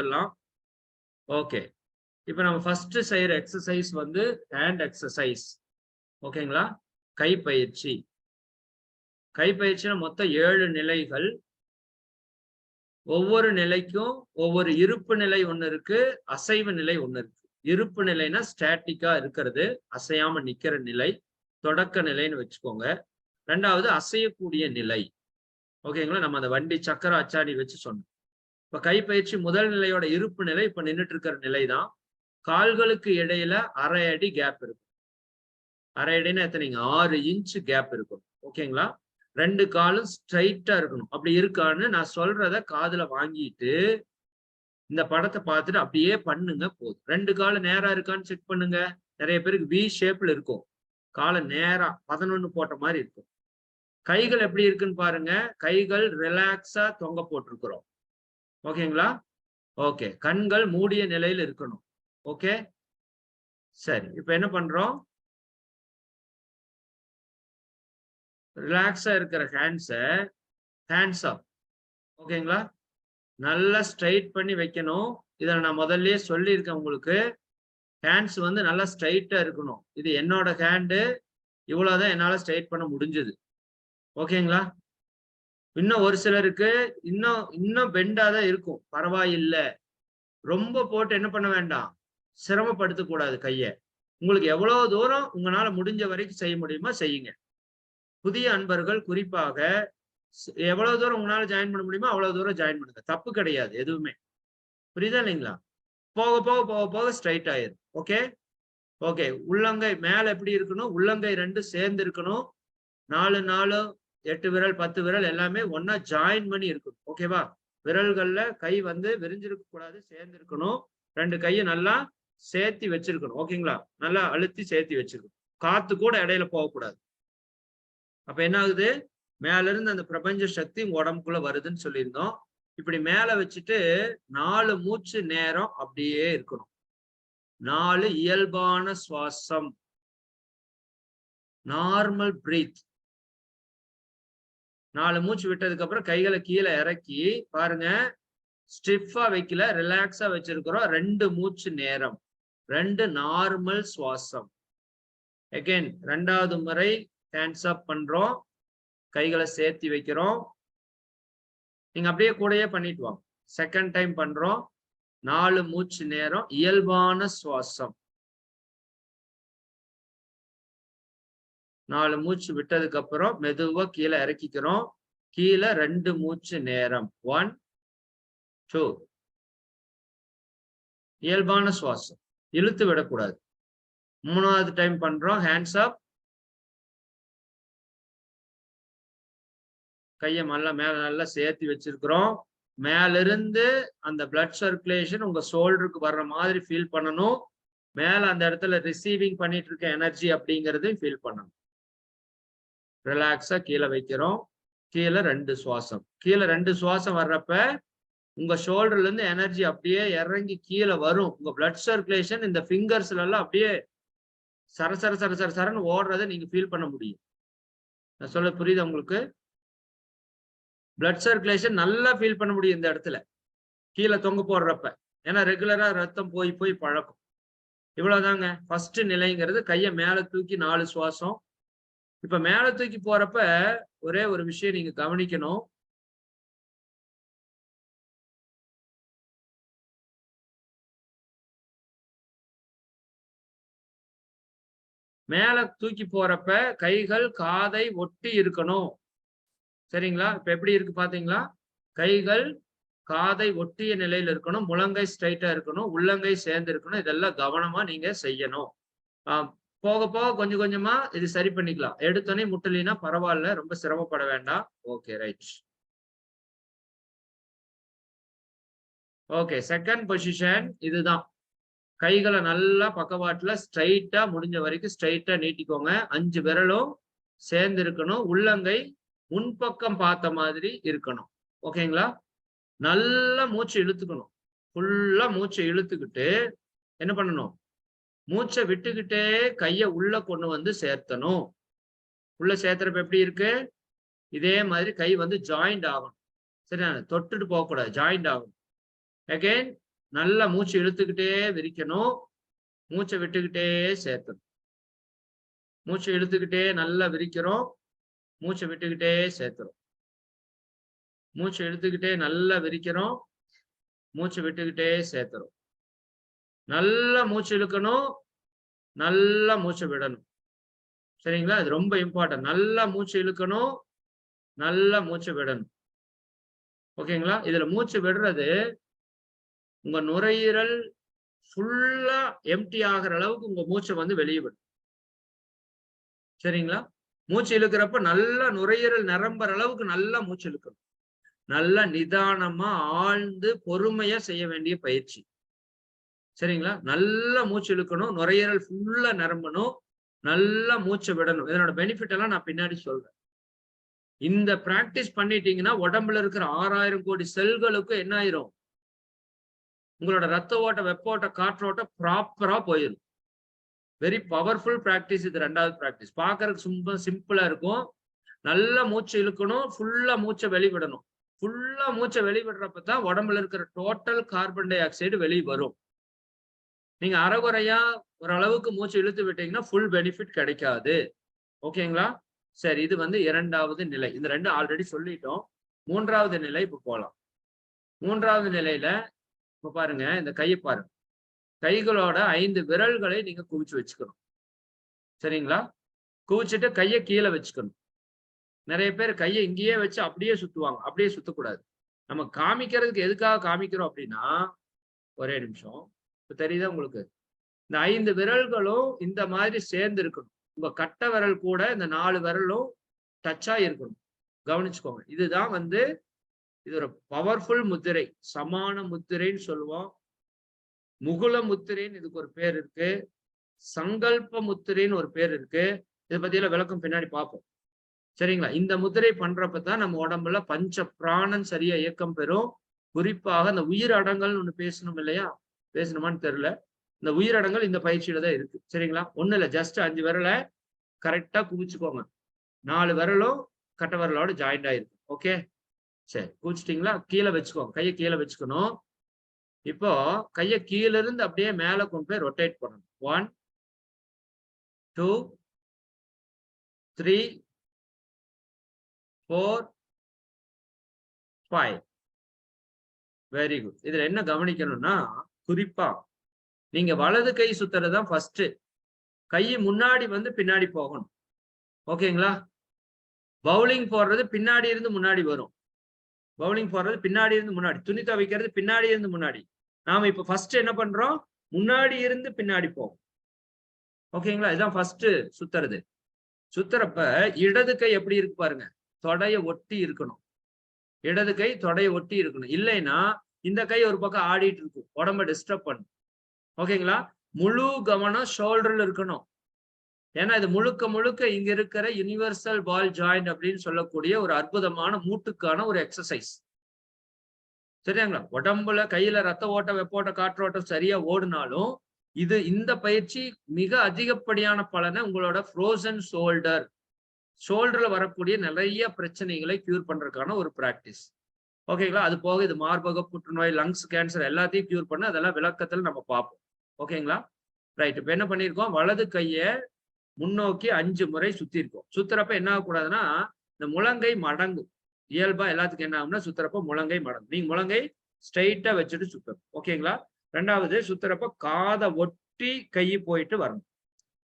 பார்த்துடலாம் ஓகே இப்போ நம்ம ஃபர்ஸ்ட் செய்யற எக்ஸசைஸ் வந்து ஹேண்ட் எக்ஸசைஸ் ஓகேங்களா கைப்பயிற்சி. கைப்பயிற்சியில மொத்தம் ஏழு நிலைகள். ஒவ்வொரு நிலைக்கும் ஒவ்வொரு இருப்பு நிலை ஒண்ணு இருக்கு அசைவு நிலை ஒண்ணு இருக்கு. இருப்பு நிலைனா ஸ்டாட்டிக்கா இருக்கிறது அசையாம நிக்கிற நிலை தொடக்க நிலைன்னு வச்சுக்கோங்க. ரெண்டாவது அசையக்கூடிய நிலை. ஓகேங்களா நம்ம அந்த வண்டி சக்கர அச்சாடி வச்சு சொன்னோம். இப்ப கைப்பயிற்சி முதல் நிலையோட இருப்பு நிலை இப்ப நின்றுட்டு இருக்கிற நிலை தான் கால்களுக்கு இடையில அரை அடி கேப் இருக்கும். அரை அடினா எத்தனைங்க ஆறு இன்ச் கேப் இருக்கும். ஓகேங்களா ரெண்டு காலும் ஸ்ட்ரைட்டா இருக்கணும். அப்படி இருக்கான்னு நான் சொல்றத காதுல வாங்கிட்டு இந்த படத்தை பார்த்துட்டு அப்படியே பண்ணுங்க போதும். ரெண்டு காலம் நேரா இருக்கான்னு செக் பண்ணுங்க. நிறைய பேருக்கு வி ஷேப்ல இருக்கும். காலை நேரா பதினொன்னு போட்ட மாதிரி இருக்கும். கைகள் எப்படி இருக்குன்னு பாருங்க. கைகள் ரிலாக்ஸா தொங்க போட்டிருக்கிறோம். ஓகேங்களா ஓகே கண்கள் மூடிய நிலையில் இருக்கணும். ஓகே சரி. இப்ப என்ன பண்றோம்? ரிலாக்ஸா இருக்கிற ஹேண்ட்ஸை ஹேண்ட்ஸ் அப் ஓகேங்களா நல்லா ஸ்ட்ரைட் பண்ணி வைக்கணும். இதை நான் முதல்லயே சொல்லியிருக்கேன் உங்களுக்கு. ஹேண்ட்ஸ் வந்து நல்லா ஸ்ட்ரைட்டா இருக்கணும். இது என்னோட ஹேண்டு இவ்வளவுதான் என்னால ஸ்ட்ரைட் பண்ண முடிஞ்சது. ஓகேங்களா இன்னும் ஒரு சிலருக்கு இன்னும் இன்னும் பெண்டா தான் இருக்கும். பரவாயில்ல. ரொம்ப போட்டு என்ன பண்ண வேண்டாம். சிரமப்படுத்த கூடாது கைய. உங்களுக்கு எவ்வளவு தூரம் உங்களால முடிஞ்ச வரைக்கும் செய்ய முடியுமோ செய்யுங்க. புதிய அன்பர்கள் குறிப்பாக எவ்வளவு தூரம் உங்களால ஜாயின் பண்ண முடியுமோ அவ்வளவு தூரம் ஜாயின் பண்ணுங்க. தப்பு கிடையாது எதுவுமே. புரியுதா இல்லைங்களா? போக போக போக போக ஸ்ட்ரைட் ஆயிரும். ஓகே? ஓகே. உள்ளங்கை மேல எப்படி இருக்கணும்? உள்ளங்கை ரெண்டு சேர்ந்து இருக்கணும். நாலு நாலு எட்டு விரல் பத்து விரல் எல்லாமே ஒன்னா ஜாயின் பண்ணி இருக்கணும். ஓகேவா விரல்கள்ல கை வந்து விரிஞ்சிருக்க கூடாது சேர்ந்து இருக்கணும் ரெண்டு கையை நல்லா சேர்த்தி வச்சிருக்கணும். ஓகேங்களா நல்லா அழுத்தி சேர்த்தி வச்சிருக்கணும். காத்து கூட இடையில போகக்கூடாது. அப்ப என்ன ஆகுது? மேல இருந்து அந்த பிரபஞ்ச சக்தி உங்க உடம்புக்குள்ள வருதுன்னு சொல்லியிருந்தோம். இப்படி மேல வச்சுட்டு நாலு மூச்சு நேரம் அப்படியே இருக்கணும். நாலு இயல்பான சுவாசம். நார்மல் பிரீத் நாலு மூச்சு விட்டதுக்கு அப்புறம் கைகளை கீழே இறக்கி பாருங்க. ஸ்டிஃபா வைக்கல ரிலாக்ஸா வச்சிருக்கிறோம். ரெண்டு மூச்சு நேரம். ரெண்டு நார்மல் சுவாசம். அகெயின் ரெண்டாவது முறை ஹேண்ட்ஸ் அப் பண்றோம். கைகளை சேர்த்தி வைக்கிறோம். நீங்க அப்படியே கூடயே பண்ணிட்டு வாங்க. செகண்ட் டைம் பண்றோம். நாலு மூச்சு நேரம். இயல்பான சுவாசம். நாலு மூச்சு விட்டதுக்கு அப்புறம் மெதுவா கீழே இறக்கிக்கிறோம். கீழே ரெண்டு மூச்சு நேரம். ஒன் டூ இயல்பான சுவாசம். இழுத்து விடக்கூடாது. மூணாவது டைம் பண்றோம். ஹேண்ட்ஸ் அப் கையை நல்லா மேல நல்லா சேர்த்து வச்சிருக்கிறோம். மேலிருந்து அந்த பிளட் சர்க்குலேஷன் உங்க ஷோல்டருக்கு வர்ற மாதிரி ஃபீல் பண்ணணும். மேல அந்த இடத்துல ரிசீவிங் பண்ணிட்டு இருக்க எனர்ஜி அப்படிங்கறதையும் ஃபீல் பண்ணணும். ரிலாக்ஸா கீழே வைக்கிறோம். கீழே ரெண்டு சுவாசம். கீழே ரெண்டு சுவாசம் வர்றப்ப உங்க ஷோல்டர்ல இருந்து எனர்ஜி அப்படியே இறங்கி கீழே வரும். உங்க பிளட் சர்க்குலேஷன் இந்த ஃபிங்கர்ஸ்ல எல்லாம் அப்படியே சர சர சர சர சரன்னு ஓடுறதை நீங்க ஃபீல் பண்ண முடியும். நான் சொல்ல புரியுது உங்களுக்கு? பிளட் சர்க்குலேஷன் நல்லா ஃபீல் பண்ண முடியும் இந்த இடத்துல. கீழே தொங்க போடுறப்ப. ஏன்னா ரெகுலரா ரத்தம் போய் போய் பழக்கம் இவ்வளவுதாங்க. ஃபர்ஸ்ட் நிலைங்கிறது கையை மேல தூக்கி நாலு சுவாசம் இப்ப மேல தூக்கி போறப்ப ஒரே ஒரு விஷயம் நீங்க கவனிக்கணும். மேல தூக்கி போறப்ப கைகள் காதை ஒட்டி இருக்கணும். சரிங்களா? இப்ப எப்படி இருக்கு பாத்தீங்களா? கைகள் காதை ஒட்டிய நிலையில இருக்கணும். முழங்கை ஸ்ட்ரைட்டா இருக்கணும். உள்ளங்கை சேர்ந்து இருக்கணும். இதெல்லாம் கவனமா நீங்க செய்யணும். ஆஹ் போக போக கொஞ்சம் கொஞ்சமா இது சரி பண்ணிக்கலாம். எடுத்தோடனே முட்டலினா பரவாயில்ல ரொம்ப சிரமப்பட வேண்டாம். Okay right okay second position இதுதான். கைகளை நல்லா பக்கவாட்டுல ஸ்ட்ரைட்டா முடிஞ்ச வரைக்கும் ஸ்ட்ரைட்டா நீட்டிக்கோங்க. அஞ்சு விரலும் சேர்ந்து இருக்கணும். உள்ளங்கை முன்பக்கம் பார்த்த மாதிரி இருக்கணும். ஓகேங்களா நல்லா மூச்சு இழுத்துக்கணும். ஃபுல்லா மூச்சை இழுத்துக்கிட்டு என்ன பண்ணணும்? மூச்சை விட்டுக்கிட்டே கைய உள்ள கொண்டு வந்து சேர்த்தணும். உள்ள சேர்த்துறப்ப எப்படி இருக்கு? இதே மாதிரி கை வந்து ஜாயிண்ட் ஆகணும். சரியா? தொட்டுட்டு போகக்கூடாது ஜாயிண்ட் ஆகணும். அகெயின் நல்லா மூச்சு இழுத்துக்கிட்டே விரிக்கணும். மூச்சை விட்டுக்கிட்டே சேர்த்தணும். மூச்சை இழுத்துக்கிட்டே நல்லா விரிக்கிறோம். மூச்சை விட்டுக்கிட்டே சேர்த்துறோம் மூச்சை இழுத்துக்கிட்டே நல்லா விரிக்கிறோம். மூச்சை விட்டுக்கிட்டே சேர்த்துறோம் நல்லா மூச்சு இழுக்கணும். நல்லா மூச்சு விடணும். சரிங்களா? இது ரொம்ப இம்பார்ட்டன்ட் நல்லா மூச்சு இழுக்கணும். நல்லா மூச்சு விடணும். ஓகேங்களா? இதுல மூச்சு விடுறது உங்க நுரையீரல் ஃபுல்லா எம்டி ஆகிற அளவுக்கு உங்க மூச்சை வந்து வெளியே விடும். சரிங்களா? மூச்சு இழுக்கிறப்ப நல்லா நுரையீரல் நிரம்புற அளவுக்கு நல்லா மூச்சு இழுக்கணும். நல்லா நிதானமா ஆழ்ந்து பொறுமையா செய்ய வேண்டிய பயிற்சி. சரிங்களா? நல்லா மூச்சு இழுக்கணும். நுரையீரல் ஃபுல்லா நிரம்பணும். நல்லா மூச்சை விடணும். இதனோட பெனிஃபிட் எல்லாம் நான் பின்னாடி சொல்றேன். இந்த பிராக்டிஸ் பண்ணிட்டீங்கன்னா உடம்புல இருக்கிற ஆறாயிரம் கோடி செல்களுக்கும் என்ன ஆயிரும்? உங்களோட ரத்த ஓட்ட வெப்ப ஓட்ட காற்றோட்ட ப்ராப்பரா போயிடும் வெரி பவர்ஃபுல் ப்ராக்டிஸ் இது ரெண்டாவது ப்ராக்டிஸ் பார்க்கறதுக்கு சும்மா சிம்பிளா இருக்கும். நல்லா மூச்சு இழுக்கணும். ஃபுல்லா மூச்சை வெளிவிடணும். ஃபுல்லா மூச்சை வெளிவிடுறப்ப தான் உடம்புல இருக்கிற டோட்டல் கார்பன் டை ஆக்சைடு வெளியே வரும். நீங்க அறகுறையா ஓரளவுக்கு மூச்சு இழுத்து விட்டீங்கன்னா ஃபுல் பெனிஃபிட் கிடைக்காது. ஓகேங்களா? சரி இது வந்து இரண்டாவது நிலை. இந்த ரெண்டு ஆல்ரெடி சொல்லிட்டோம். மூன்றாவது நிலை இப்ப போகலாம் மூன்றாவது நிலையில இப்ப பாருங்க இந்த கையை பாருங்க. கைகளோட ஐந்து விரல்களை நீங்க குவிச்சு வச்சுக்கணும். சரிங்களா? குவிச்சுட்டு கையை கீழே வச்சுக்கணும். நிறைய பேர் கையை இங்கேயே வச்சு அப்படியே சுத்துவாங்க. அப்படியே சுத்தக்கூடாது. நம்ம காமிக்கிறதுக்கு எதுக்காக காமிக்கிறோம் அப்படின்னா ஒரே நிமிஷம். தெரியுதா உங்களுக்கு? இந்த ஐந்து விரல்களும் இந்த மாதிரி சேர்ந்து இருக்கணும் உங்க கட்ட விரல் கூட இந்த நாலு விரலும் டச்சா இருக்கணும். கவனிச்சுக்கோங்க. இதுதான் வந்து இது ஒரு பவர்ஃபுல் முத்திரை. சமான முத்திரைன்னு சொல்லுவோம். முகுல முத்திரைன்னு இதுக்கு ஒரு பேர் இருக்கு. சங்கல்ப முத்திரைன்னு ஒரு பேர் இருக்கு. இதை பத்தியில விளக்கம் பின்னாடி பார்ப்போம். சரிங்களா? இந்த முத்திரை பண்றப்ப தான் நம்ம உடம்புல பஞ்ச பிராணன் சரியா இயக்கம் பெறும். குறிப்பாக அந்த உயிர் அடங்கல்னு ஒண்ணு பேசணும் இல்லையா? பேசணுமான்னு தெரியல. இந்த உயிரடங்கள் இந்த பயிற்சியில தான் இருக்கு. சரிங்களா? ஒண்ணு இல்ல. ஜஸ்ட் அஞ்சு விரலை கரெக்டா குவிச்சுக்கோங்க. நாலு விரலும் கட்ட விரலோட ஜாயிண்ட் ஆயிருக்கு ஓகே சரி. குவிச்சிட்டிங்களா? கீழே வச்சுக்கோங்க. கையை கீழே வச்சுக்கணும். இப்போ கையை கீழ இருந்து அப்படியே மேல கொண்டு போய் ரொட்டேட் பண்ணணும். One two three four five very good இதுல என்ன கவனிக்கணும்னா குறிப்பா. நீங்க வலது கை சுத்துறது தான் ஃபர்ஸ்ட் கை முன்னாடி வந்து பின்னாடி போகணும். ஓகேங்களா? பவுலிங் போடுறது பின்னாடி இருந்து முன்னாடி வரும். பவுலிங் போடுறது பின்னாடி இருந்து முன்னாடி. துணி துவைக்கிறது பின்னாடி இருந்து முன்னாடி. நாம இப்ப ஃபர்ஸ்ட் என்ன பண்றோம்? முன்னாடி இருந்து பின்னாடி போகும். ஓகேங்களா? இதுதான் ஃபர்ஸ்ட் சுத்துறது. சுத்துறப்ப இடது கை எப்படி இருக்கு பாருங்க. தொடைய ஒட்டி இருக்கணும். இடது கை தொடைய ஒட்டி இருக்கணும். இல்லைன்னா இந்த கை ஒரு பக்கம் ஆடிட்டு இருக்கும். உடம்ப டிஸ்டர்ப் பண்ணும். ஓகேங்களா முழு கவனம் ஷோல்டர்ல இருக்கணும். ஏன்னா இது முழுக்க முழுக்க இங்க இருக்கிற யுனிவர்சல் பால் ஜாயிண்ட் அப்படின்னு சொல்லக்கூடிய ஒரு அற்புதமான மூட்டுக்கான ஒரு எக்ஸசைஸ் சரியாங்களா உடம்புல கையில ரத்த ஓட்ட வெப்போட்ட காற்றோட்டம் சரியா ஓடினாலும் இது இந்த பயிற்சி மிக அதிகப்படியான பலனை உங்களோட ஃப்ரோசன் ஷோல்டர் ஷோல்டர்ல வரக்கூடிய நிறைய பிரச்சனைகளை கியூர் பண்றதுக்கான ஒரு பிராக்டிஸ் ஓகேங்களா அது போக இது மார்பக புற்றுநோய் லங்ஸ் கேன்சர் எல்லாத்தையும் கியூர் பண்ண அதெல்லாம் விளக்கத்தில் நம்ம பார்ப்போம். ஓகேங்களா ரைட் இப்போ என்ன பண்ணியிருக்கோம்? வலது கையை முன்னோக்கி அஞ்சு முறை சுத்திருக்கோம் சுத்துறப்ப என்ன ஆகக்கூடாதுன்னா இந்த முழங்கை மடங்கும். இயல்பா எல்லாத்துக்கும் என்ன ஆகும்னா சுத்துறப்ப முழங்கை மடங்கும். நீங்க முழங்கை ஸ்ட்ரைட்டா வச்சுட்டு சுத்தணும். ஓகேங்களா ரெண்டாவது சுத்துறப்ப காதை ஒட்டி கை போயிட்டு வரணும்.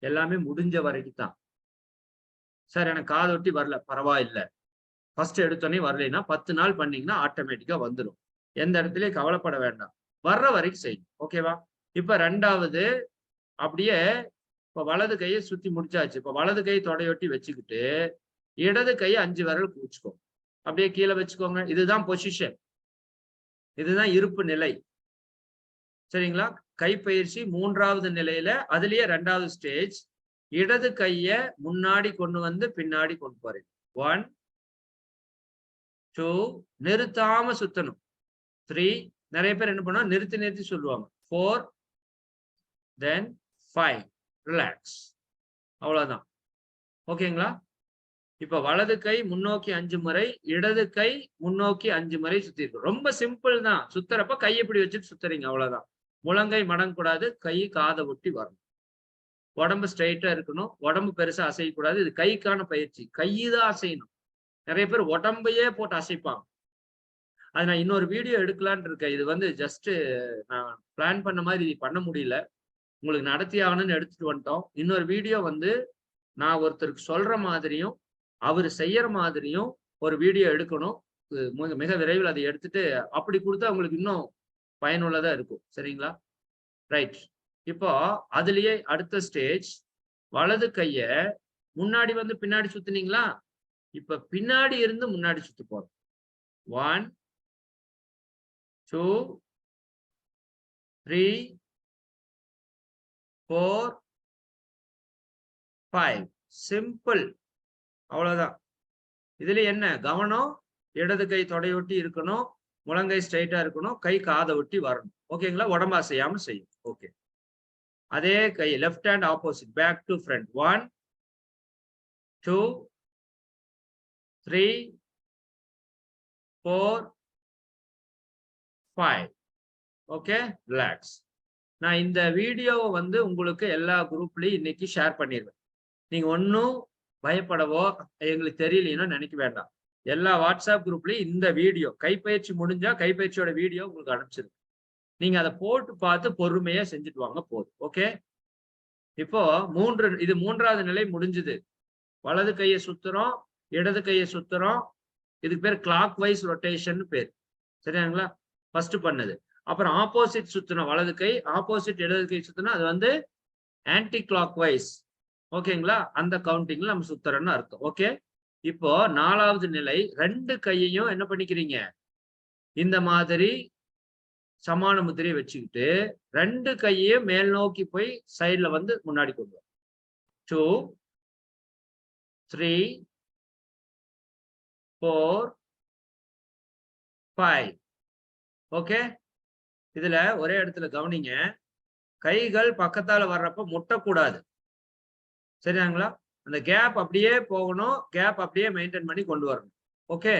எல்லாமே முடிஞ்ச வரைக்கும் தான் சார் எனக்கு காதை ஒட்டி வரல. பரவாயில்லை. ஃபர்ஸ்ட் எடுத்தோடனே வரலைன்னா பத்து நாள் பண்ணீங்கன்னா ஆட்டோமேட்டிக்கா வந்துடும் எந்த இடத்துலயும் கவலைப்பட வேண்டாம். வர்ற வரைக்கும் செய்யும். ஓகேவா இப்ப ரெண்டாவது அப்படியே இப்ப வலது கையை சுத்தி முடிச்சாச்சு. இப்ப வலது கை தொடையொட்டி வச்சுக்கிட்டு இடது கையை அஞ்சு விரல் குவிச்சுக்கோ. அப்படியே கீழே வச்சுக்கோங்க. இதுதான் பொசிஷன் இதுதான் இருப்பு நிலை. சரிங்களா? கைப்பயிற்சி மூன்றாவது நிலையில அதுலயே ரெண்டாவது ஸ்டேஜ் இடது கைய முன்னாடி கொண்டு வந்து பின்னாடி கொண்டு போறேன். ஒன் டூ நிறுத்தாம சுத்தணும். த்ரீ நிறைய பேர் என்ன பண்ணா நிறுத்தி நிறுத்தி சொல்லுவாங்க. ஃபோர் தென் ஃபைவ் ரிலாக்ஸ் அவ்வளோதான் ஓகேங்களா இப்ப வலது கை முன்னோக்கி அஞ்சு முறை இடது கை முன்னோக்கி அஞ்சு முறை சுத்தி ரொம்ப சிம்பிள் தான். சுத்துறப்ப கை இப்படி வச்சுட்டு சுத்துறீங்க. அவ்வளவுதான். முழங்கை மடங்கக்கூடாது கை காதை ஒட்டி வரணும். உடம்பு ஸ்ட்ரைட்டா இருக்கணும். உடம்பு பெருசா அசையக்கூடாது. இது கைக்கான பயிற்சி. கைதான் அசையணும். நிறைய பேர் உடம்பையே போட்டு அசைப்பாங்க. அது நான் இன்னொரு வீடியோ எடுக்கலான்னு இருக்கேன். இது வந்து ஜஸ்ட் நான் பிளான் பண்ண மாதிரி பண்ண முடியல. உங்களுக்கு நடத்தி ஆகணும்னு எடுத்துட்டு வந்துட்டோம். இன்னொரு வீடியோ வந்து நான் ஒருத்தருக்கு சொல்ற மாதிரியும் அவர் செய்யற மாதிரியும் ஒரு வீடியோ எடுக்கணும். மிக- மிக விரைவில் அதை எடுத்துட்டு அப்படி கொடுத்தா உங்களுக்கு இன்னும் பயனுள்ளதா இருக்கும். சரிங்களா? ரைட் இப்போ அதுலயே அடுத்த ஸ்டேஜ் வலது கைய முன்னாடி வந்து பின்னாடி சுத்துனீங்களா? இப்ப பின்னாடி இருந்து முன்னாடி சுத்து போறோம். One two three four five simple அவ்வளவுதான். இதுல என்ன? கவனம் இடது கை தொடையொட்டி இருக்கணும் முழங்கை ஸ்ட்ரைட்டா இருக்கணும் கை காதை ஒட்டி வரணும். ஓகேங்களா உடம்பு அசையாம செய்யும் ஓகே அதே கை left hand opposite back to front one two three four five okay relax நான் இந்த வீடியோவை வந்து உங்களுக்கு எல்லா குரூப்லயும் இன்னைக்கு ஷேர் பண்ணிடுவேன். நீங்க ஒன்றும் பயப்படவோ எங்களுக்கு தெரியலைன்னா நினைக்க வேண்டாம். எல்லா வாட்ஸ்அப் குரூப்லயும் இந்த வீடியோ கைப்பயிற்சி முடிஞ்சா கைப்பயிற்சியோட வீடியோ உங்களுக்கு அனுப்பிச்சிருக்கு நீங்க அதை போட்டு பார்த்து பொறுமையா செஞ்சுட்டு வாங்க போதும். ஓகே இப்போ மூன்று இது மூன்றாவது நிலை முடிஞ்சுது. வலது கையை சுத்துறோம். இடது கையை சுத்துறோம். இதுக்கு பேர் கிளாக் வைஸ் ரொட்டேஷன் பேர். சரியாங்களா? ஃபர்ஸ்ட் பண்ணது. அப்புறம் ஆப்போசிட் சுத்தணும் வலது கை ஆப்போசிட் இடது கை சுத்தணும் அது வந்து ஆன்டி கிளாக் வைஸ் ஓகேங்களா? அந்த கவுண்டிங்ல நம்ம சுத்துறோம்னு அர்த்தம். ஓகே? இப்போ நாலாவது நிலை ரெண்டு கையையும் என்ன பண்ணிக்கிறீங்க? இந்த மாதிரி சமான முத்திரையை வச்சுக்கிட்டு ரெண்டு கையையும் மேல் நோக்கி போய் சைட்ல வந்து முன்னாடி கொண்டு வரும் two three four five okay இதுல ஒரே இடத்துல கவனிங்க. கைகள் பக்கத்தால வர்றப்ப முட்டக்கூடாது. சரியாங்களா அந்த கேப் அப்படியே போகணும். கேப் அப்படியே மெயின்டைன் பண்ணி கொண்டு வரணும். ஓகே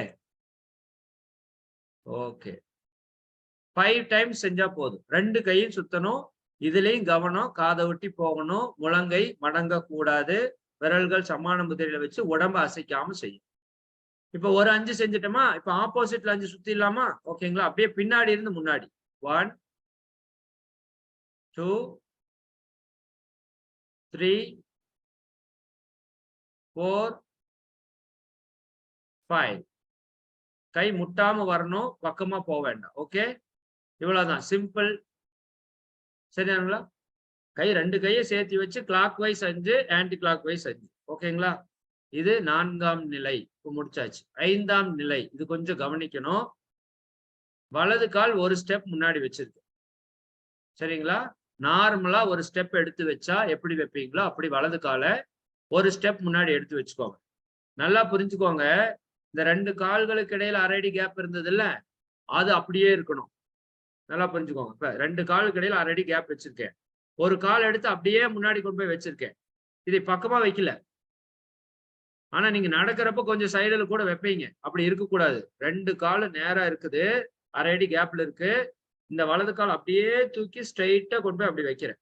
ஓகே ஃபைவ் டைம்ஸ் செஞ்சா போதும். ரெண்டு கையும் சுத்தணும். இதுலயும் கவனம். காதை ஒட்டி போகணும். முழங்கை மடங்க கூடாது விரல்கள் சமான முதிரையில வச்சு உடம்ப அசைக்காம செய்யும் இப்ப ஒரு அஞ்சு செஞ்சுட்டோமா? இப்ப ஆப்போசிட்ல அஞ்சு சுத்திடலாமா ஓகேங்களா அப்படியே பின்னாடி இருந்து முன்னாடி. One two three four five கை முட்டாம வரணும் பக்கமா போக வேண்டாம். ஓகே இவ்வளவுதான். சிம்பிள் சரியாங்களா கை ரெண்டு கையை சேர்த்து வச்சு கிளாக் வைஸ் அஞ்சு ஆன்டி கிளாக் வைஸ் அஞ்சு ஓகேங்களா இது நான்காம் நிலை. இப்போ முடிச்சாச்சு. ஐந்தாம் நிலை. இது கொஞ்சம் கவனிக்கணும். வலது கால் ஒரு ஸ்டெப் முன்னாடி வச்சிருக்கு. சரிங்களா? நார்மலா ஒரு ஸ்டெப் எடுத்து வச்சா எப்படி வைப்பீங்களோ அப்படி வலது காலை ஒரு ஸ்டெப் முன்னாடி எடுத்து வச்சுக்கோங்க. நல்லா புரிஞ்சுக்கோங்க. இந்த ரெண்டு கால்களுக்கு இடையில அரை அடி கேப் இருந்தது இல்ல அது அப்படியே இருக்கணும். நல்லா புரிஞ்சுக்கோங்க. இப்ப ரெண்டு காலுக்கு இடையில அரை அடி கேப் வச்சிருக்கேன். ஒரு கால் எடுத்து அப்படியே முன்னாடி கொண்டு போய் வச்சிருக்கேன். இதை பக்கமா வைக்கல. ஆனா நீங்க நடக்கிறப்ப கொஞ்சம் சைடில் கூட வைப்பீங்க. அப்படி இருக்கக்கூடாது. ரெண்டு கால் நேரா இருக்குது. அரை அடி கேப்ல இருக்கு. இந்த வலது கால் அப்படியே தூக்கி ஸ்ட்ரைட்டா கொண்டு போய் அப்படி வைக்கிறேன்.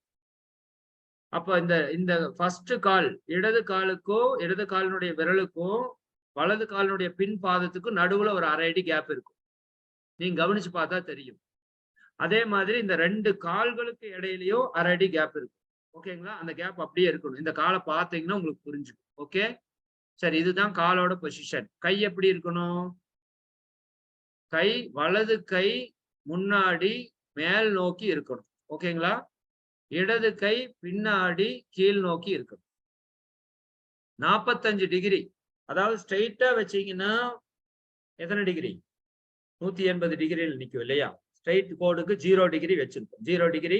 அப்ப இந்த இந்த ஃபர்ஸ்ட் கால் இடது காலுக்கும் இடது காலினுடைய விரலுக்கும் வலது காலினுடைய பின் பாதத்துக்கும் நடுவுல ஒரு அரை அடி கேப் இருக்கும். நீங்க கவனிச்சு பார்த்தா தெரியும். அதே மாதிரி இந்த ரெண்டு கால்களுக்கு இடையிலயும் அரை அடி கேப் இருக்கும். ஓகேங்களா? அந்த கேப் அப்படியே இருக்கணும். இந்த காலை பார்த்தீங்கன்னா உங்களுக்கு புரிஞ்சுக்கும் ஓகே? சரி இதுதான் காலோட பொசிஷன் கை எப்படி இருக்கணும்? கை வலது கை முன்னாடி மேல் நோக்கி இருக்கணும். ஓகேங்களா இடது கை பின்னாடி கீழ் நோக்கி இருக்கணும். நாற்பத்தஞ்சு டிகிரி அதாவது ஸ்ட்ரைட்டா வச்சீங்கன்னா எத்தனை டிகிரி நூத்தி எண்பது டிகிரியில் நிற்கும் இல்லையா? ஸ்ட்ரைட் கோடுக்கு ஜீரோ டிகிரி வச்சிருக்கோம். ஜீரோ டிகிரி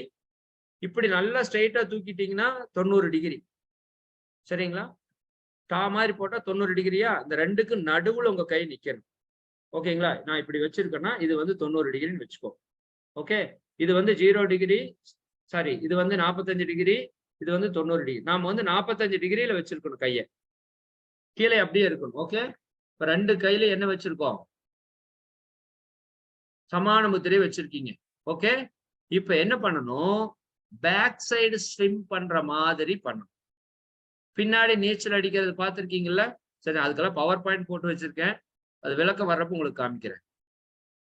இப்படி நல்லா ஸ்ட்ரைட்டா தூக்கிட்டீங்கன்னா தொண்ணூறு டிகிரி சரிங்களா? டா மாதிரி போட்டா தொண்ணூறு டிகிரியா? இந்த ரெண்டுக்கு நடுவுல உங்க கை நிக்கணும். ஓகேங்களா? நான் இப்படி வச்சிருக்கேன்னா இது வந்து தொண்ணூறு டிகிரின்னு வச்சுக்கோ. ஓகே? இது வந்து ஜீரோ டிகிரி சாரி இது வந்து நாற்பத்தஞ்சு டிகிரி இது வந்து தொண்ணூறு டிகிரி. நாம வந்து நாற்பத்தஞ்சு டிகிரியில வச்சிருக்கணும் கையை. கீழே அப்படியே இருக்கணும். ஓகே? இப்ப ரெண்டு கையில என்ன வச்சிருக்கோம்? சமான முத்திரை வச்சிருக்கீங்க. ஓகே? இப்ப என்ன பண்ணணும்? பேக் சைடு ஸ்விம் பண்ற மாதிரி பண்ணணும். பின்னாடி நீச்சல் அடிக்கிறது பார்த்துருக்கீங்கல்ல? சரி அதுக்கெல்லாம் பவர் பாயிண்ட் போட்டு வச்சிருக்கேன். அது விளக்கம் வர்றப்ப உங்களுக்கு காமிக்கிறேன்.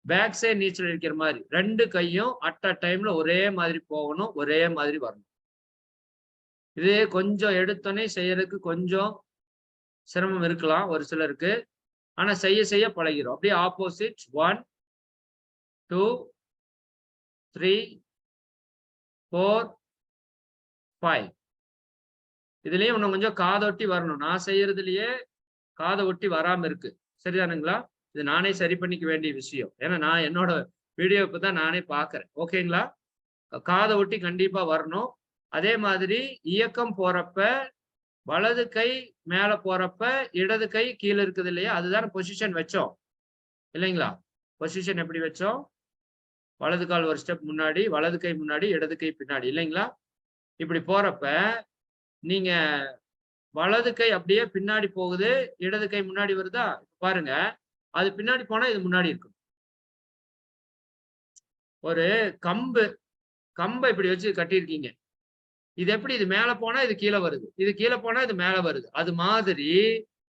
பேக் சைடு நீச்சல் அடிக்கிற மாதிரி ரெண்டு கையும் அட் அ டைம்ல ஒரே மாதிரி போகணும் ஒரே மாதிரி வரணும். இதே கொஞ்சம் எடுத்தோன்னே செய்யறதுக்கு கொஞ்சம் சிரமம் இருக்கலாம் ஒரு சிலருக்கு. ஆனா செய்ய செய்ய பழகிரும். அப்படியே opposite one two three four five இதுலயும் இன்னும் கொஞ்சம் காதொட்டி வரணும். நான் செய்யறதுலயே காதை ஒட்டி வராம இருக்கு. சரிதானுங்களா? இது நானே சரி பண்ணிக்க வேண்டிய விஷயம். ஏன்னா நான் என்னோட வீடியோவுக்கு தான் நானே பாக்குறேன். ஓகேங்களா? காதை ஒட்டி கண்டிப்பா வரணும். அதே மாதிரி இயக்கம் போறப்ப வலது கை மேல போறப்ப இடது கை கீழே இருக்குது இல்லையா? அதுதான் பொசிஷன் வச்சோம். இல்லைங்களா? பொசிஷன் எப்படி வச்சோம்? வலது கால் ஒரு ஸ்டெப் முன்னாடி வலது கை முன்னாடி இடது கை பின்னாடி. இல்லைங்களா? இப்படி போறப்ப நீங்க வலது கை அப்படியே பின்னாடி போகுது இடது கை முன்னாடி வருதா? பாருங்க. அது பின்னாடி போனா இது முன்னாடி இருக்கும். ஒரு கம்பு கம்பை இப்படி வச்சு கட்டியிருக்கீங்க. இது எப்படி? இது மேல போனா இது கீழே வருது. இது கீழே போனா இது மேல வருது. அது மாதிரி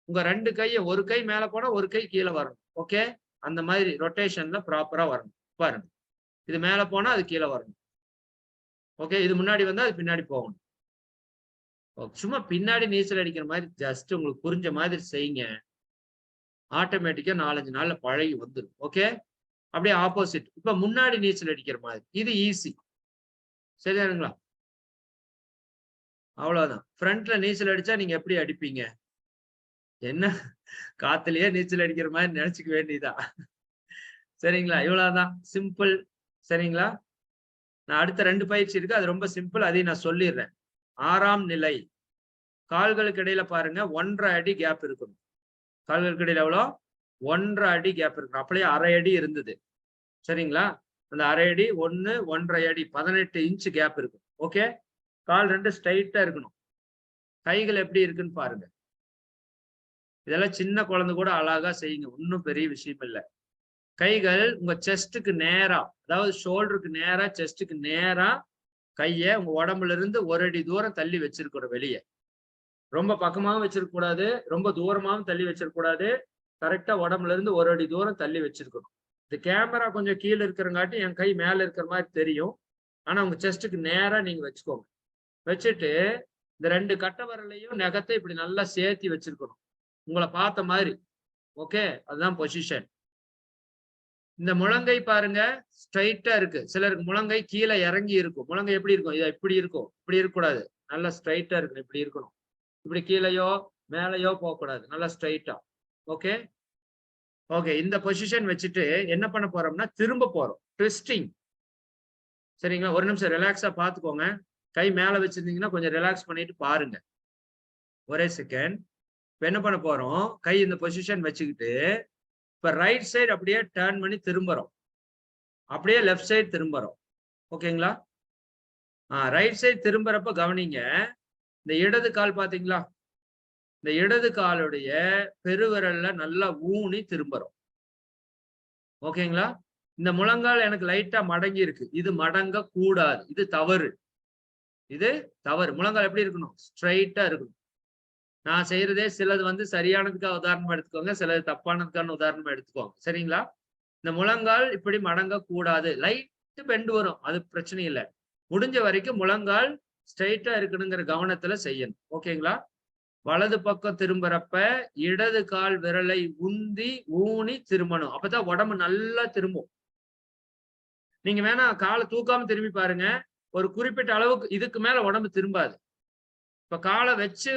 உங்க ரெண்டு கைய ஒரு கை மேல போனா ஒரு கை கீழே வரணும். ஓகே அந்த மாதிரி ரொட்டேஷன்ல ப்ராப்பரா வரணும். பாருங்க. இது மேல போனா அது கீழே வரணும். ஓகே இது முன்னாடி வந்தா அது பின்னாடி போகணும். சும்மா பின்னாடி நீச்சல் அடிக்கிற மாதிரி ஜஸ்ட் உங்களுக்கு புரிஞ்ச மாதிரி செய்யுங்க. ஆட்டோமேட்டிக்கா நாலஞ்சு நாள்ல பழகி வந்துடும் ஓகே அப்படியே ஆப்போசிட் இப்ப முன்னாடி நீச்சல் அடிக்கிற மாதிரி. இது ஈஸி சரிதானுங்களா? அவ்வளவுதான். ஃப்ரண்ட்ல நீச்சல் அடிச்சா நீங்க எப்படி அடிப்பீங்க? என்ன? காத்துலயே நீச்சல் அடிக்கிற மாதிரி நினைச்சுக்க வேண்டியதா? சரிங்களா? இவ்வளவுதான். சிம்பிள் சரிங்களா? நான் அடுத்த ரெண்டு பயிற்சி இருக்கு. அது ரொம்ப சிம்பிள் அதையும் நான் சொல்லிடுறேன். ஆறாம் நிலை. கால்களுக்கு இடையில பாருங்க ஒன்றரை அடி கேப் இருக்கணும். கால்களுக்கு இடையில எவ்வளோ? ஒன்றரை அடி கேப் இருக்கணும். அப்படியே அரை அடி இருந்தது. சரிங்களா? அந்த அரை அடி ஒன்னு ஒன்றரை அடி பதினெட்டு இன்ச் கேப் இருக்கும். ஓகே கால் ரெண்டு ஸ்ட்ரைட்டா இருக்கணும். கைகள் எப்படி இருக்குன்னு பாருங்க. இதெல்லாம் சின்ன குழந்தை கூட அழகா செய்யுங்க. ஒன்றும் பெரிய விஷயம் இல்லை. கைகள் உங்க செஸ்ட்டுக்கு நேரா அதாவது ஷோல்டருக்கு நேரா செஸ்ட்டுக்கு நேரா கையை உங்க உடம்புல இருந்து ஒரு அடி தூரம் தள்ளி வச்சிருக்கணும் வெளியே. ரொம்ப பக்கமாகவும் வச்சிருக்க கூடாது ரொம்ப தூரமாகவும் தள்ளி வச்சிருக்க கூடாது கரெக்டா உடம்புல இருந்து ஒரு அடி தூரம் தள்ளி வச்சிருக்கணும். இந்த கேமரா கொஞ்சம் கீழே இருக்கிறங்காட்டி என் கை மேல இருக்கிற மாதிரி தெரியும். ஆனா உங்க செஸ்ட்டுக்கு நேரா நீங்க வச்சுக்கோங்க. வச்சுட்டு இந்த ரெண்டு கட்ட வரலையும் நகத்தை இப்படி நல்லா சேர்த்தி வச்சிருக்கணும். உங்களை பார்த்த மாதிரி. ஓகே? அதுதான் பொசிஷன் இந்த முழங்கை பாருங்க ஸ்ட்ரைட்டா இருக்கு. சிலருக்கு முழங்கை கீழே இறங்கி இருக்கும். முழங்கை எப்படி இருக்கும்? இதை இப்படி இருக்கும். இப்படி இருக்கக்கூடாது. நல்லா ஸ்ட்ரைட்டா இருக்கணும். இப்படி இருக்கணும். இப்படி கீழேயோ மேலேயோ போகக்கூடாது. நல்லா ஸ்ட்ரைட்டா ஓகே ஓகே இந்த பொசிஷன் வச்சுட்டு என்ன பண்ண போறோம்னா திரும்ப போறோம். ட்விஸ்டிங் சரிங்களா? ஒரு நிமிஷம் ரிலாக்ஸா பாத்துக்கோங்க கை மேல வச்சிருந்தீங்கன்னா கொஞ்சம் ரிலாக்ஸ் பண்ணிட்டு பாருங்க. ஒரே செகண்ட் இப்ப என்ன பண்ண போறோம்? கை இந்த பொசிஷன் வச்சுக்கிட்டு இப்ப ரைட் சைடு அப்படியே டேர்ன் பண்ணி திரும்புறோம். அப்படியே லெஃப்ட் சைடு திரும்புறோம். ஓகேங்களா ஆ ரைட் சைடு திரும்புறப்ப கவனிங்க. இந்த இடது கால் பாத்தீங்களா? இந்த இடது காலுடைய பெருவிரல்ல நல்லா ஊனி திரும்புறோம். ஓகேங்களா இந்த முழங்கால் எனக்கு லைட்டா மடங்கி இருக்கு. இது மடங்க கூடாது. இது தவறு. இது தவறு. முழங்கால் எப்படி இருக்கணும்? ஸ்ட்ரைட்டா இருக்கணும். நான் செய்யறதே சிலது வந்து சரியானதுக்காக உதாரணமா எடுத்துக்கோங்க சிலது தப்பானதுக்கான உதாரணமா எடுத்துக்கோங்க. சரிங்களா? இந்த முழங்கால் இப்படி மடங்க கூடாது லைட்டு பெண்டு வரும் அது பிரச்சனை இல்லை. முடிஞ்ச வரைக்கும் முழங்கால் ஸ்ட்ரைட்டா இருக்கணுங்கிற கவனத்துல செய்யணும். ஓகேங்களா? வலது பக்கம் திரும்புறப்ப இடது கால் விரலை உந்தி ஊனி திரும்பணும். அப்பதான் உடம்பு நல்லா திரும்பும். நீங்க வேணா காலை தூக்காம திரும்பி பாருங்க. ஒரு குறிப்பிட்ட அளவுக்கு இதுக்கு மேல உடம்பு திரும்பாது. இப்ப காலை வச்சு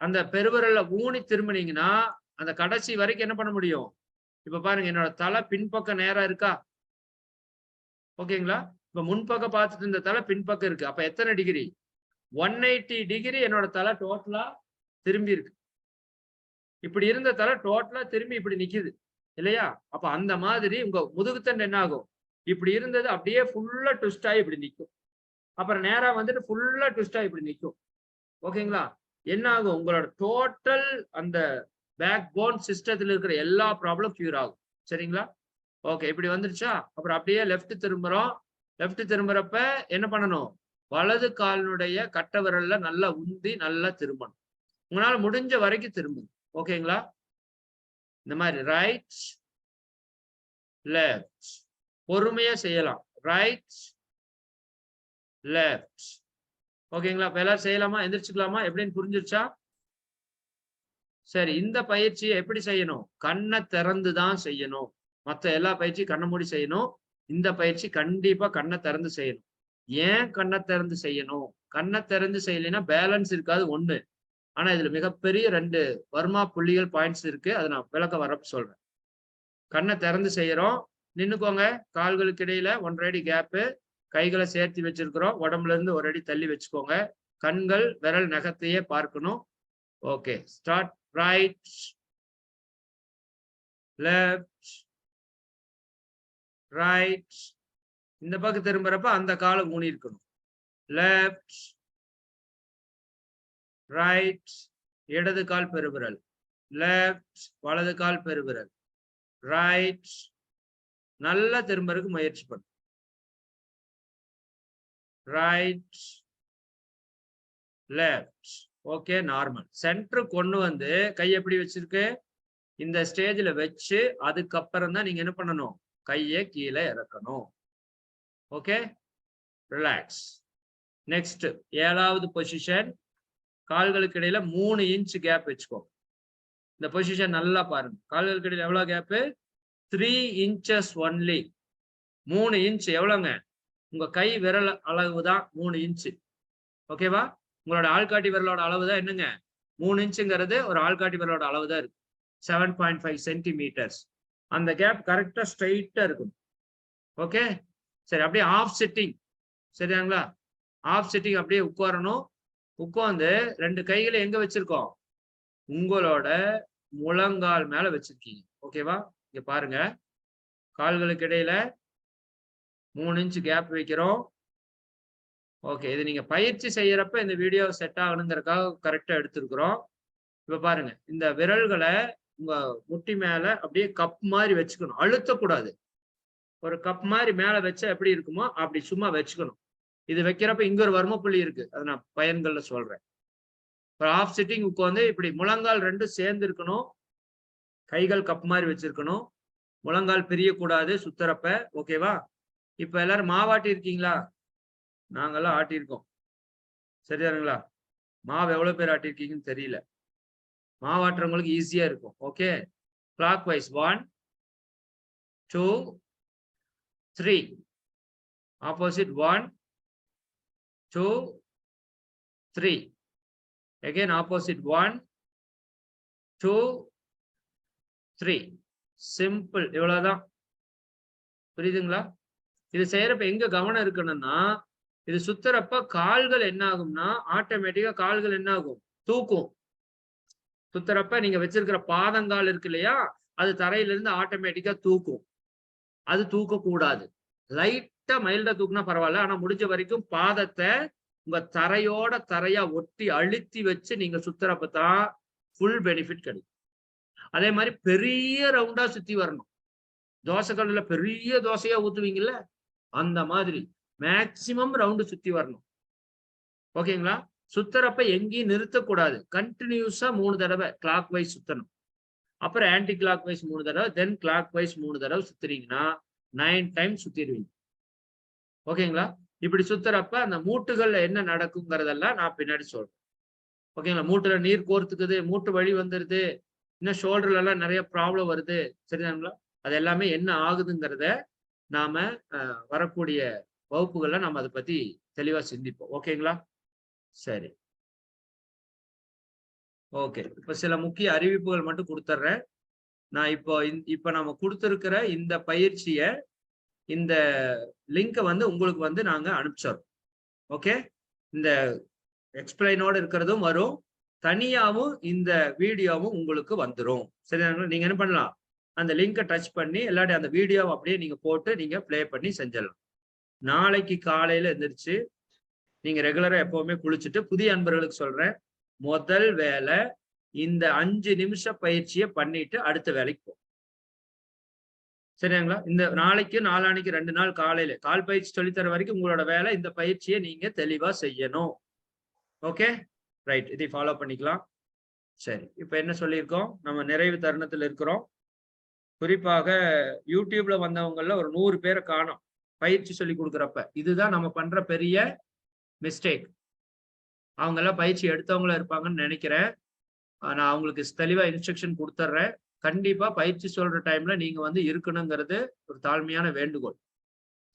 அந்த பெருவரல்ல ஊனி திரும்பினீங்கன்னா அந்த கடைசி வரைக்கும் என்ன பண்ண முடியும்? இப்ப பாருங்க என்னோட தலை பின்பக்கம் நேரா இருக்கா? ஓகேங்களா? இப்ப முன்பக்கம் பார்த்துட்டு இந்த தலை பின்பக்கம் இருக்கு. அப்ப எத்தனை டிகிரி? ஒன் எயிட்டி டிகிரி என்னோட தலை டோட்டலா திரும்பி இருக்கு. இப்படி இருந்த தலை டோட்டலா திரும்பி இப்படி நிக்குது. இல்லையா? அப்ப அந்த மாதிரி உங்க முதுகுத்தண்டு என்ன ஆகும் இப்படி இருந்தது அப்படியே ஃபுல்லா ட்விஸ்ட் ஆகி இப்படி நிற்கும் அப்புறம் நேரா வந்துட்டு ஃபுல்லா ட்விஸ்ட் ஆகி இப்படி நிற்கும் ஓகேங்களா? என்ன ஆகும் உங்களோட டோட்டல் அந்த பேக் போன் சிஸ்டத்துல இருக்கிற எல்லா ப்ராப்ளம் கியூர் ஆகும். சரிங்களா? ஓகே இப்படி வந்துருச்சா? அப்புறம் அப்படியே லெஃப்ட் திரும்புறோம். லெஃப்ட் திரும்புறப்ப என்ன பண்ணணும்? வலது காலினுடைய கட்ட விரல்ல நல்லா உந்தி நல்லா திரும்பணும். உங்களால முடிஞ்ச வரைக்கும் திரும்புங்க. ஓகேங்களா? இந்த மாதிரி ரைட் லெஃப்ட் பொறுமையா செய்யலாம். ரைட் லெஃப்ட் ஓகேங்களா? இப்ப எல்லாரும் செய்யலாமா? எந்திரிச்சுக்கலாமா? எப்படின்னு புரிஞ்சிருச்சா? சரி இந்த பயிற்சியை எப்படி செய்யணும்? கண்ணை திறந்து தான் செய்யணும். மற்ற எல்லா பயிற்சியும் கண்ணை மூடி செய்யணும். இந்த பயிற்சி கண்டிப்பா கண்ணை திறந்து செய்யணும். ஏன் கண்ணை திறந்து செய்யணும்? கண்ணை திறந்து செய்யலைன்னா பேலன்ஸ் இருக்காது ஒண்ணு. ஆனா இதுல மிகப்பெரிய ரெண்டு வர்மா புள்ளிகள் பாயிண்ட்ஸ் இருக்கு. அதை நான் விளக்க வரப்ப சொல்றேன். கண்ணை திறந்து செய்யறோம். நின்னுக்கோங்க. கால்களுக்கு இடையில ஒன்றரை அடி கேப்பு கைகளை சேர்த்து வச்சிருக்கிறோம். உடம்புல இருந்து ஒரு அடி தள்ளி வச்சுக்கோங்க. கண்கள் விரல் நகத்தையே பார்க்கணும். Okay start right left right இந்த பக்கம் திரும்புறப்ப அந்த காலம் ஊனி இருக்கணும். லெஃப்ட் ரைட் இடது கால் பெருவிரல். லெஃப்ட் வலது கால் பெருவிரல். ரைட் நல்லா திரும்பறதுக்கு முயற்சி பண்ணும் right left okay normal centre கொண்டு வந்து கை எப்படி வச்சிருக்கு? இந்த ஸ்டேஜ்ல வச்சு அதுக்கப்புறம் தான் நீங்க என்ன பண்ணணும்? கையை கீழே இறக்கணும். ஓகே ரிலாக்ஸ் நெக்ஸ்ட் ஏழாவது பொசிஷன் கால்களுக்கு இடையில மூணு இன்ச் கேப் வச்சுக்கோ இந்த பொசிஷன் நல்லா பாருங்க. கால்களுக்கு இடையில எவ்வளவு கேப்பு த்ரீ இன்ச்சஸ் ஒன்லி மூணு இன்ச் எவ்வளோங்க உங்க கை விரல் அளவு தான் மூணு இன்ச்சு ஓகேவா உங்களோட ஆள்காட்டி விரலோட அளவு தான் என்னங்க? மூணு இன்ச்சுங்கிறது ஒரு ஆள்காட்டி விரலோட அளவு தான் இருக்கு. செவன் பாயிண்ட் ஃபைவ் சென்டிமீட்டர்ஸ் அந்த கேப் கரெக்டா ஸ்ட்ரைட்டா இருக்கும் ஓகே சரி அப்படியே ஆஃப் சிட்டிங் சரியாங்களா? ஆஃப் சிட்டிங் அப்படியே உட்காரணும். உட்காந்து ரெண்டு கைகளை எங்க வச்சிருக்கோம்? உங்களோட முழங்கால் மேல வச்சிருக்கீங்க. ஓகேவா இங்க பாருங்க. கால்களுக்கு இடையில மூணு இன்ச்சு கேப் வைக்கிறோம். ஓகே இது நீங்க பயிற்சி செய்யறப்ப இந்த வீடியோ செட் ஆகணுங்கிறதுக்காக கரெக்டா எடுத்திருக்கிறோம். இப்ப பாருங்க இந்த விரல்களை உங்க முட்டி மேல அப்படியே கப் மாதிரி வச்சுக்கணும். அழுத்தக்கூடாது. ஒரு கப் மாதிரி மேல வச்சா எப்படி இருக்குமோ அப்படி சும்மா வச்சுக்கணும். இது வைக்கிறப்ப இங்க ஒரு வர்ம புள்ளி இருக்கு. அதை நான் பயன்கள்ல சொல்றேன். ஒரு ஆஃப் சிட்டிங் உட்காந்து இப்படி முழங்கால் ரெண்டும் சேர்ந்து இருக்கணும். கைகள் கப் மாதிரி வச்சிருக்கணும். முழங்கால் பிரியக்கூடாது சுத்துறப்ப. ஓகேவா இப்ப எல்லாரும் மாவாட்டி இருக்கீங்களா நாங்கெல்லாம் ஆட்டியிருக்கோம். சரியாருங்களா மாவு எவ்வளவு பேர் ஆட்டியிருக்கீங்கன்னு தெரியல. மாவாட்டுறவங்களுக்கு ஈஸியா இருக்கும். Okay clockwise one two three opposite one two three again opposite. One two three simple இவ்வளவுதான். புரியுதுங்களா? இது செய்யறப்ப எங்க கவனம் இருக்கணும்னா இது சுத்துறப்ப கால்கள் என்ன ஆகும்னா ஆட்டோமேட்டிக்கா கால்கள் என்ன ஆகும் தூக்கும். சுத்துறப்ப நீங்க வச்சிருக்கிற பாதங்கால் இருக்கு இல்லையா அது தரையில இருந்து ஆட்டோமேட்டிக்கா தூக்கும். அது தூக்க கூடாது லைட்டா மைல்டா தூக்குனா பரவாயில்ல ஆனா முடிஞ்ச வரைக்கும் பாதத்தை உங்க தரையோட தரையா ஒட்டி அழுத்தி வச்சு நீங்க சுத்துறப்ப தான் ஃபுல் பெனிஃபிட் கிடைக்கும். அதே மாதிரி பெரிய ரவுண்டா சுத்தி வரணும். தோசை கல்லுல பெரிய தோசையா ஊத்துவீங்கல்ல? அந்த மாதிரி மேக்சிமம் ரவுண்டு சுத்தி வரணும். ஓகேங்களா? சுத்துறப்ப எங்கேயும் நிறுத்தக்கூடாது. கண்டினியூஸா மூணு தடவை கிளாக் வைஸ் சுத்தணும். அப்புறம் ஆன்டி கிளாக் வைஸ் மூணு தடவை தென் கிளாக் வைஸ் மூணு தடவை சுத்துறீங்கன்னா நைன் டைம் சுத்திடுவீங்க. ஓகேங்களா? இப்படி சுத்துறப்ப அந்த மூட்டுகள்ல என்ன நடக்குங்கிறதெல்லாம் நான் பின்னாடி சொல்றேன். ஓகேங்களா? மூட்டுல நீர் கோர்த்துக்குது மூட்டு வழி வந்துருது இன்னும் ஷோல்டர்ல எல்லாம் நிறைய ப்ராப்ளம் வருது. சரிதாங்களா அது எல்லாமே என்ன ஆகுதுங்கிறத நாம வரக்கூடிய வகுப்புகள்ல நம்ம அதை பத்தி தெளிவா சிந்திப்போம். ஓகேங்களா? சரி. ஓகே. இப்ப சில முக்கிய அறிவிப்புகள் மட்டும் கொடுத்துட்றேன் நான் இப்போ இப்ப நம்ம கொடுத்துருக்கிற இந்த பயிற்சிய இந்த லிங்கை வந்து உங்களுக்கு வந்து நாங்க அனுப்பிச்சிடுறோம் ஓகே? இந்த எக்ஸ்பிளைனோட இருக்கிறதும் வரும். தனியாவும் இந்த வீடியோவும் உங்களுக்கு வந்துடும் சரி நீங்க என்ன பண்ணலாம்? அந்த லிங்கை டச் பண்ணி இல்லாட்டி அந்த வீடியோவை அப்படியே நீங்கள் போட்டு நீங்கள் ப்ளே பண்ணி செஞ்சிடலாம். நாளைக்கு காலையில் எந்திரிச்சு நீங்கள் ரெகுலராக எப்போவுமே குளிச்சுட்டு புதிய அன்பர்களுக்கு சொல்கிறேன் முதல் வேலை இந்த அஞ்சு நிமிஷ பயிற்சியை பண்ணிட்டு அடுத்த வேலைக்கு போ. சரிங்களா? இந்த நாளைக்கு நாளானைக்கு ரெண்டு நாள் காலையில கால் பயிற்சி சொல்லித்தர வரைக்கும் உங்களோட வேலை இந்த பயிற்சியை நீங்க தெளிவா செய்யணும். ஓகே ரைட் இதை ஃபாலோ பண்ணிக்கலாம். சரி. இப்ப என்ன சொல்லியிருக்கோம்? நம்ம நிறைவு தருணத்துல இருக்கிறோம். குறிப்பாக யூடியூப்ல வந்தவங்கள ஒரு நூறு பேரை காணோம். பயிற்சி சொல்லி கொடுக்குறப்ப. இதுதான் நம்ம பண்ற பெரிய மிஸ்டேக் அவங்க எல்லாம் பயிற்சி எடுத்தவங்களா இருப்பாங்கன்னு நினைக்கிறேன். நான் அவங்களுக்கு தெளிவா இன்ஸ்ட்ரக்ஷன் கொடுத்துட்றேன் கண்டிப்பா பயிற்சி சொல்ற டைம்ல நீங்க வந்து இருக்கணுங்கிறது ஒரு தாழ்மையான வேண்டுகோள்.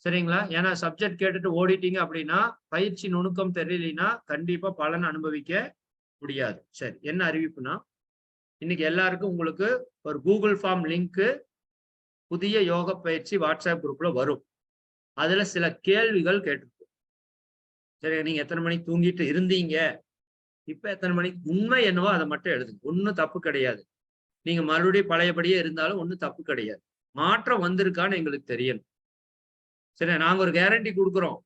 சரிங்களா? ஏன்னா சப்ஜெக்ட் கேட்டுட்டு ஓடிட்டீங்க அப்படின்னா பயிற்சி நுணுக்கம் தெரியலைன்னா கண்டிப்பா பலன் அனுபவிக்க முடியாது. சரி என்ன அறிவிப்புனா இன்னைக்கு எல்லாருக்கும் உங்களுக்கு ஒரு கூகுள் ஃபார்ம் லிங்க்கு புதிய யோக பயிற்சி வாட்ஸ்அப் குரூப்ல வரும். அதுல சில கேள்விகள் கேட்டிருக்கும். சரி நீங்க எத்தனை மணிக்கு தூங்கிட்டு இருந்தீங்க? இப்ப எத்தனை மணிக்கு உண்மை என்னவோ அதை மட்டும் எழுதுங்க. ஒன்றும் தப்பு கிடையாது. நீங்க மறுபடியும் பழையபடியே இருந்தாலும் ஒன்றும் தப்பு கிடையாது. மாற்றம் வந்திருக்கான்னு எங்களுக்கு தெரியணும். சரி நாங்க ஒரு கேரண்டி கொடுக்குறோம்.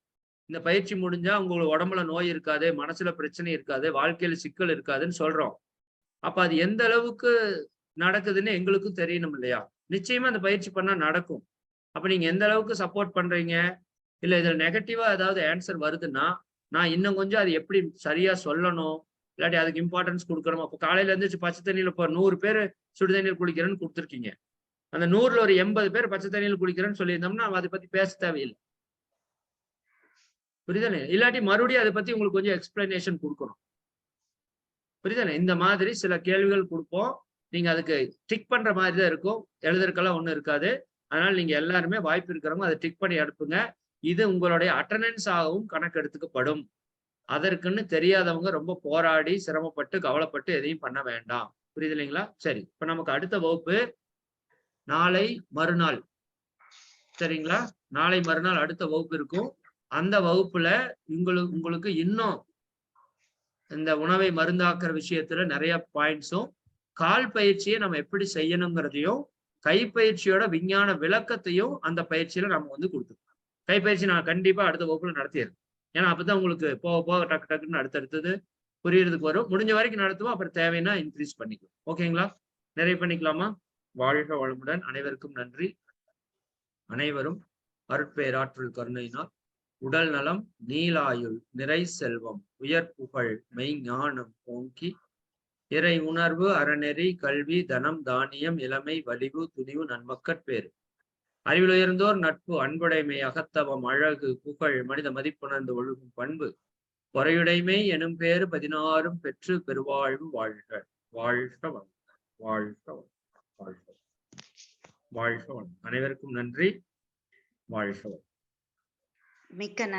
இந்த பயிற்சி முடிஞ்சா உங்களுக்கு உடம்புல நோய் இருக்காது மனசுல பிரச்சனை இருக்காது வாழ்க்கையில சிக்கல் இருக்காதுன்னு சொல்றோம். அப்ப அது எந்த அளவுக்கு நடக்குதுன்னு எங்களுக்கும் தெரியணும் இல்லையா? நிச்சயமா அந்த பயிற்சி பண்ணா நடக்கும். அப்ப நீங்க எந்த அளவுக்கு சப்போர்ட் பண்றீங்க? இல்ல இதுல நெகட்டிவா ஏதாவது ஆன்சர் வருதுன்னா நான் இன்னும் கொஞ்சம் அது எப்படி சரியா சொல்லணும்? இல்லாட்டி அதுக்கு இம்பார்ட்டன்ஸ் கொடுக்கணும்? அப்போ காலையில இருந்துச்சு பச்சை தண்ணியில இப்போ நூறு பேர் சுடு குளிக்கிறேன்னு கொடுத்துருக்கீங்க. அந்த நூறுல ஒரு எண்பது பேர் பச்சை தண்ணியில் குளிக்கிறேன்னு சொல்லியிருந்தோம்னா அதை பத்தி பேச தேவையில்லை. புரியுதானே இல்லாட்டி மறுபடியும் அதை பத்தி உங்களுக்கு கொஞ்சம் எக்ஸ்பிளனேஷன் கொடுக்கணும். புரியுதானே? இந்த மாதிரி சில கேள்விகள் கொடுப்போம். நீங்க அதுக்கு டிக் பண்ற மாதிரி தான் இருக்கும். எழுதுறதுக்கெல்லாம் ஒன்றும் இருக்காது. அதனால நீங்க எல்லாருமே வாய்ப்பு இருக்கிறவங்க அதை டிக் பண்ணி அனுப்புங்க. இது உங்களுடைய அட்டண்டன்ஸ் ஆகவும் கணக்கெடுத்துக்கப்படும். அதற்குன்னு தெரியாதவங்க ரொம்ப போராடி சிரமப்பட்டு கவலைப்பட்டு எதையும் பண்ண வேண்டாம். புரியுது இல்லைங்களா? சரி. இப்ப நமக்கு அடுத்த வகுப்பு. நாளை மறுநாள். சரிங்களா? நாளை மறுநாள் அடுத்த வகுப்பு இருக்கும். அந்த வகுப்புல உங்களுக்கு உங்களுக்கு இன்னும் இந்த உணவை மருந்தாக்குற விஷயத்துல நிறைய பாயிண்ட்ஸும் கால் பயிற்சியை நம்ம எப்படி செய்யணுங்கிறதையும் கைப்பயிற்சியோட விஞ்ஞான விளக்கத்தையும் அந்த பயிற்சியில நம்ம வந்து கொடுத்துருக்கோம் கைப்பயிற்சி நான் கண்டிப்பா அடுத்த வகுப்புல நடத்திடுறேன். ஏன்னா அப்பதான் உங்களுக்கு போக போக டக்கு டக்குன்னு அடுத்தடுத்தது புரியறதுக்கு வரும். முடிஞ்ச வரைக்கும் நடத்துவோம். அப்புறம் தேவைன்னா இன்க்ரீஸ் பண்ணிக்கலாம். ஓகேங்களா நிறைய பண்ணிக்கலாமா? வாழ்க வளமுடன். அனைவருக்கும் நன்றி. அனைவரும் அருட்பேராற்றல் கருணையினால் உடல் நலம் நீலாயுள் நிறை செல்வம் உயர் புகழ் மெய்ஞானம் ஓங்கி இறை உணர்வு அறநெறி கல்வி தனம் தானியம் இளமை வலிவு துணிவு நன்மக்கட்பேறு அறிவில் உயர்ந்தோர் நட்பு அன்புடைமை அகத்தவம் அழகு புகழ் மனித மதிப்புணர்ந்து ஒழுகும் பண்பு பொறையுடைமை எனும் பேறு பதினாறும் பெற்று பெருவாழ்வு வாழ்க வாழ்க வளம் வாழ்க வாழ்க வாழ்க அனைவருக்கும் நன்றி. வாழ்க மிக்க நன்றி